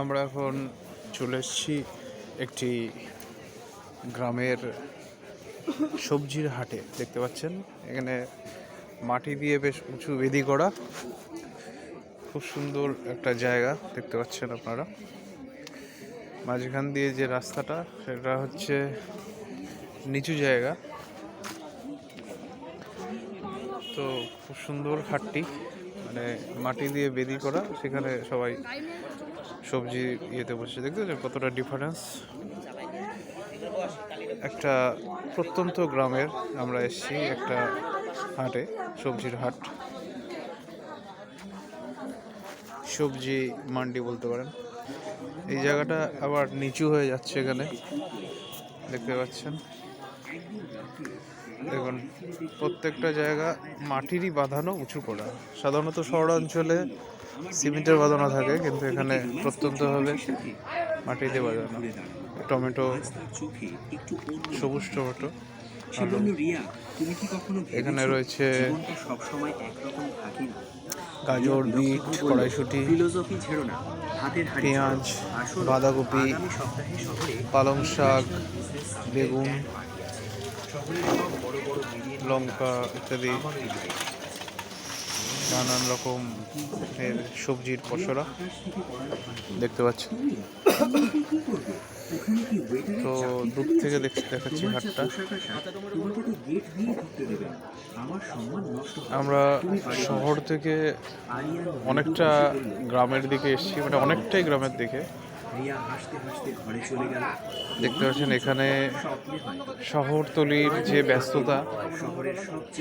আমরা এখন চলে এসেছি একটি গ্রামের সবজির হাটে, দেখতে পাচ্ছেন? এখানে মাটি দিয়ে বেশ উঁচু বেদি করা। খুব সুন্দর একটা জায়গা, দেখতে পাচ্ছেন আপনারা। মাঝখান দিয়ে যে রাস্তাটা, সেটা হচ্ছে নিচু জায়গা। তো খুব সুন্দর হাটটি মানে মাটি দিয়ে বেদি করা, সেখানে সবাই সবজি ইয়েতে বসে দেখতে পাচ্ছেন কতটা ডিফারেন্স একটা প্রত্যন্ত গ্রামের আমরা এসেছি একটা হাটে, সবজির হাট। সবজি মান্ডি বলতে পারেন। এই জায়গাটা আবার নিচু হয়ে যাচ্ছে এখানে, দেখতে পাচ্ছেন। দেখুন, প্রত্যেকটা জায়গা মাটিরই বাঁধানো উঁচু করা। সাধারণত শহরাঞ্চলে সিমেন্টের বাঁধানো থাকে, কিন্তু এখানে প্রত্যন্তভাবে মাটিতে বাঁধানো। টমেটো, সবুজ টমেটো এখানে রয়েছে গাজর, বিট, কড়াইশুটি, পেঁয়াজ, বাঁধাকপি, পালং শাক, বেগুন লঙ্কা ইত্যাদি, নানান রকম এর সবজির ভান। দেখতে ওয়েটারের তো দূর থেকে আছে? দেখ- দেখাচ্ছি হাটটা। আমরা শহর থেকে অনেকটা গ্রামের দিকে এসেছি মানে অনেকটাই গ্রামের দিকে দেখতে পাচ্ছেন এখানে শহরতলির যে ব্যস্ততা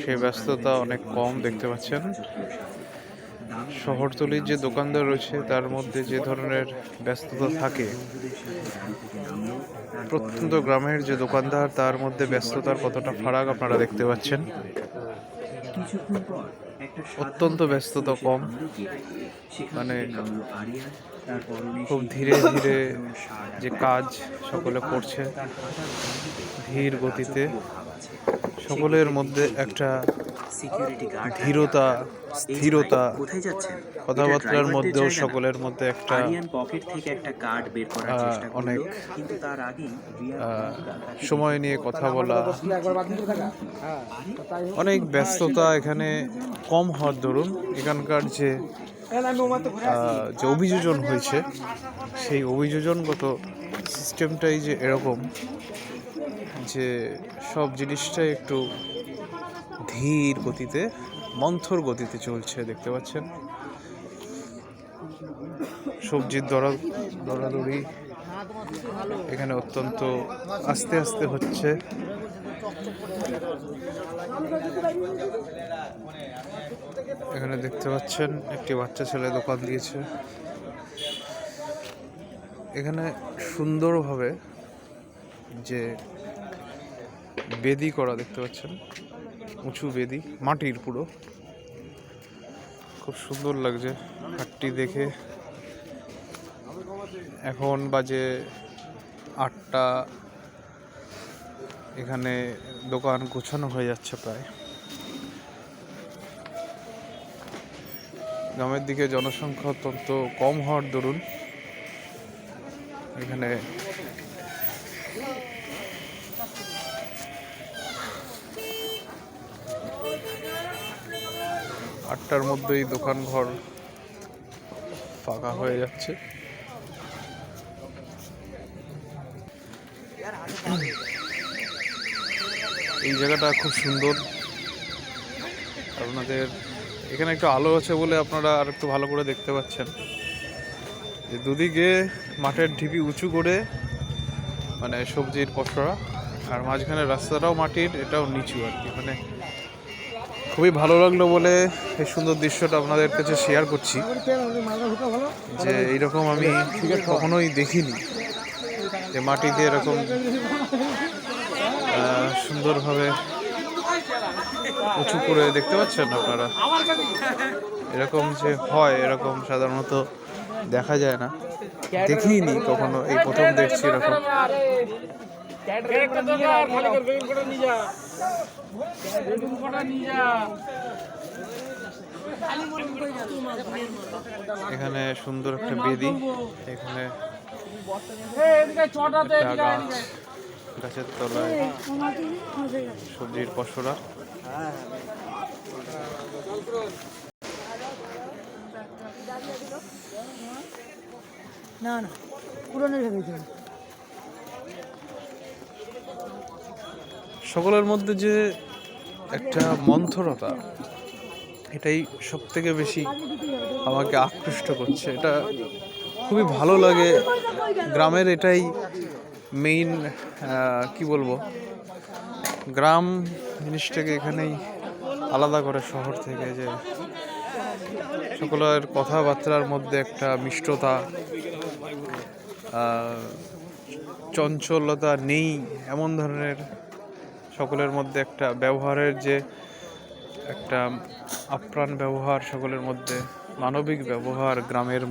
সে ব্যস্ততা অনেক কম দেখতে পাচ্ছেন। শহরতলির যে দোকানদার রয়েছে তার মধ্যে যে ধরনের ব্যস্ততা থাকে প্রত্যন্ত গ্রামের যে দোকানদার তার মধ্যে ব্যস্ততার কতটা ফারাক আপনারা দেখতে পাচ্ছেন। কিছুক্ষণ পর অত্যন্ত ব্যস্ততা কম। মানে খুব ধীরে ধীরে যে কাজ সকলে করছে ধীর গতিতে সকলের মধ্যে একটা ধীরতা স্থিরতা কথাবার্তার মধ্যেও সকলের মধ্যে একটা পকেট থেকে একটা কার্ড বের করার চেষ্টা অনেক, কিন্তু তার আগেই সময় নিয়ে কথা বলা অনেক ব্যস্ততা এখানে কম হওয়ার দরুন। এখানকার যে যে অভিযোজন হয়েছে সেই অভিযোজনগত সিস্টেমটাই যে এরকম যে সব জিনিসটাই একটু ধীর গতিতে, মন্থর গতিতে চলছে, দেখতে পাচ্ছেন। সবজির দরা, দরাদরি এখানে অত্যন্ত আস্তে আস্তে হচ্ছে। এখানে দেখতে পাচ্ছেন, একটি বাচ্চা ছেলে দোকান দিয়েছে। এখানে সুন্দরভাবে যে বেদি করা দেখতে পাচ্ছেন উঁচু বেদি, মাটির পুরো। খুব সুন্দর লাগছে হাটটি দেখে। এখন বাজে আটটা। এখানে দোকান গোছানো হয়ে যাচ্ছে প্রায়। গ্রামের দিকে জনসংখ্যা অত্যন্ত কম হওয়ার দরুন এখানে আটটার মধ্যেই দোকান ঘর ফাঁকা হয়ে যাচ্ছে। এই জায়গাটা খুব সুন্দর। আপনাদের এখানে একটু আলো আছে বলে আপনারা আর একটু ভালো করে দেখতে পাচ্ছেন। যে দুদিকে মাঠের ঢিপি উঁচু করে মানে সবজির পসরা, আর মাঝখানে রাস্তাটাও মাটির, এটাও নিচু আর কি। মানে খুবই ভালো লাগল বলে এই সুন্দর দৃশ্যটা আপনাদের কাছে শেয়ার করছি। যে এইরকম আমি কখনোই দেখিনি যে মাটিতে এরকম সুন্দরভাবে উঁচু করে দেখতে পাচ্ছেন আপনারা? এরকম যে হয়, এরকম সাধারণত দেখা যায় না। দেখিনি কখনো, এই প্রথম দেখছি এরকম। এখানে সুন্দর একটা বেদি। এখানে গাছের তলায় সবজির পসরা। না না পুরনো ভেবেছিলাম। সকলের মধ্যে যে একটা মন্থরতা, এটাই সব থেকে বেশি আমাকে আকৃষ্ট করছে। এটা খুবই ভালো লাগে। গ্রামের এটাই মেইন কি বলব? গ্রাম জিনিসটাকে এখানেই আলাদা করে শহর থেকে যে সকলের কথাবার্তার মধ্যে একটা মিষ্টতা চঞ্চলতা নেই এমন ধরনের সকলের মধ্যে একটা ব্যবহারের যে একটা আপ্রাণ ব্যবহার সকলের মধ্যে মানবিক ব্যবহার গ্রামের